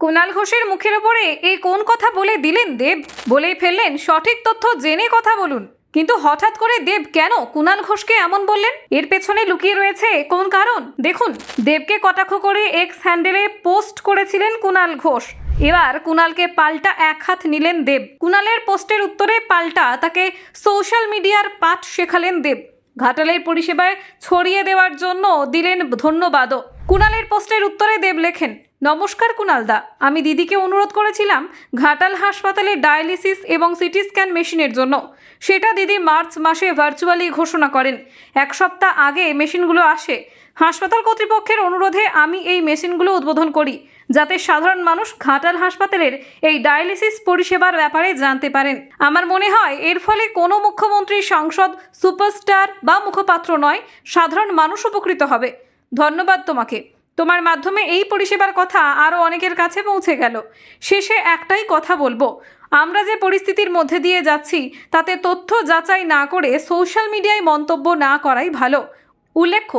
কুণাল ঘোষের মুখের ওপরে এই কোন কথা বলে দিলেন দেব? বলেই ফেললেন, সঠিক তথ্য জেনে কথা বলুন। কিন্তু হঠাৎ করে দেব কেন কুণাল ঘোষকে এমন বললেন? এর পেছনে লুকিয়ে রয়েছে কোন কারণ? দেখুন, দেবকে কটাক্ষ করে এক্স হ্যান্ডেলে পোস্ট করেছিলেন কুণাল ঘোষ। এবার কুণালকে পাল্টা এক হাত নিলেন দেব। কুণালের পোস্টের উত্তরে পাল্টা তাকে সোশ্যাল মিডিয়ার পাঠ শেখালেন দেব। ঘাটালের পরিষেবায় ছড়িয়ে দেওয়ার জন্য দিলেন ধন্যবাদও। কুণালের পোস্টের উত্তরে দেব লেখেন নমস্কার কুণালদা, আমি দিদিকে অনুরোধ করেছিলাম ঘাটাল হাসপাতালে ডায়ালিসিস এবং সিটি স্ক্যান মেশিনের জন্য। সেটা দিদি মার্চ মাসে ভার্চুয়ালি ঘোষণা করেন। এক সপ্তাহ আগে মেশিনগুলো আসে। হাসপাতাল কর্তৃপক্ষের অনুরোধে আমি এই মেশিনগুলো উদ্বোধন করি, যাতে সাধারণ মানুষ ঘাটাল হাসপাতালের এই ডায়ালিসিস পরিষেবার ব্যাপারে জানতে পারেন। আমার মনে হয় এর ফলে কোনো মুখ্যমন্ত্রী, সাংসদ, সুপারস্টার বা মুখপাত্র নয়, সাধারণ মানুষ উপকৃত হবে। ধন্যবাদ তোমাকে। তোমার মাধ্যমে এই পরিষেবার কথা আরও অনেকের কাছে পৌঁছে গেল। শেষে একটাই কথা বলব। আমরা যে পরিস্থিতির মধ্যে দিয়ে যাচ্ছি, তাতে তথ্য যাচাই না করে সোশ্যাল মিডিয়ায় মন্তব্য না করাই ভালো। উল্লেখ্য,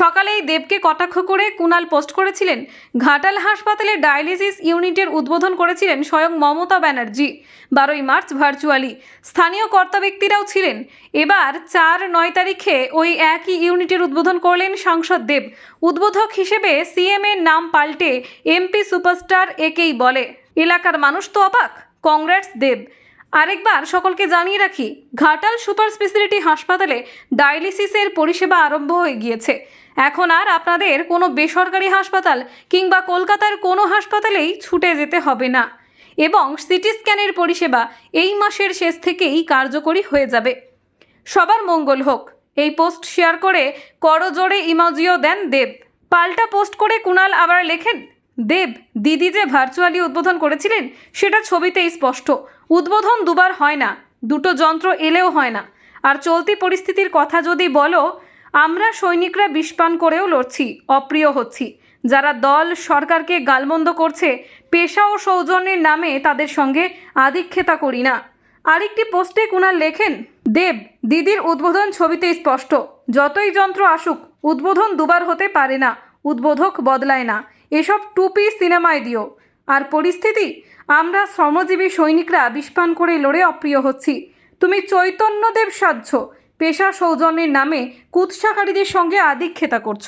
সকালেই দেবকে কটাক্ষ করে কুণাল পোস্ট করেছিলেন, ঘাটাল হাসপাতালে ডায়ালিসিস ইউনিটের উদ্বোধন করেছিলেন স্বয়ং মমতা ব্যানার্জি। বারোই মার্চ ভার্চুয়ালি। স্থানীয় কর্তা ব্যক্তিরাও ছিলেন। এবার চার নয় তারিখে ওই একই ইউনিটের উদ্বোধন করলেন সাংসদ দেব। উদ্বোধক হিসেবে সিএম এর নাম পাল্টে এমপি সুপারস্টার একেই বলে। এলাকার মানুষ তো অবাক, কংগ্রেস দেব। আরেকবার সকলকে জানিয়ে রাখি, ঘাটাল সুপার স্পেশালিটি হাসপাতালে ডায়ালিসিসের পরিষেবা আরম্ভ হয়ে গিয়েছে। এখন আর আপনাদের কোনো বেসরকারি হাসপাতাল কিংবা কলকাতার কোনো হাসপাতালেই ছুটে যেতে হবে না। এবং সিটি স্ক্যানের পরিষেবা এই মাসের শেষ থেকেই কার্যকরী হয়ে যাবে। সবার মঙ্গল হোক। এই পোস্ট শেয়ার করে করজোড়ে ইমোজিও দেন দেব। পাল্টা পোস্ট করে কুণাল আবার লেখেন দেব, দিদি যে ভার্চুয়ালি উদ্বোধন করেছিলেন, সেটা ছবিতেই স্পষ্ট। উদ্বোধন দুবার হয় না, দুটো যন্ত্র এলেও হয় না। আর চলতি পরিস্থিতির কথা যদি বলো, আমরা সৈনিকরা বিষপান করেও লড়ছি, অপ্রিয় হচ্ছি। যারা দল, সরকারকে গালমন্দ করছে, পেশা ও সৌজন্যের নামে তাদের সঙ্গে আদিক্ষেতা করি না। আরেকটি পোস্টে কুণাল লেখেন, দেব, দিদির উদ্বোধন ছবিতে স্পষ্ট, যতই যন্ত্র আসুক, উদ্বোধন দুবার হতে পারে না, উদ্বোধক বদলায় না। এসব টুপি সিনেমায় দিও। আর পরিস্থিতি? আমরা শ্রমজীবী সৈনিকরা বিষপান করে লড়ে অপ্রিয় হচ্ছি। তুমি চৈতন্যদেব সাধ্য। পেশা সৌজন্যের নামে কুৎসাকারীদের সঙ্গে আদিক্ষেতা করছ।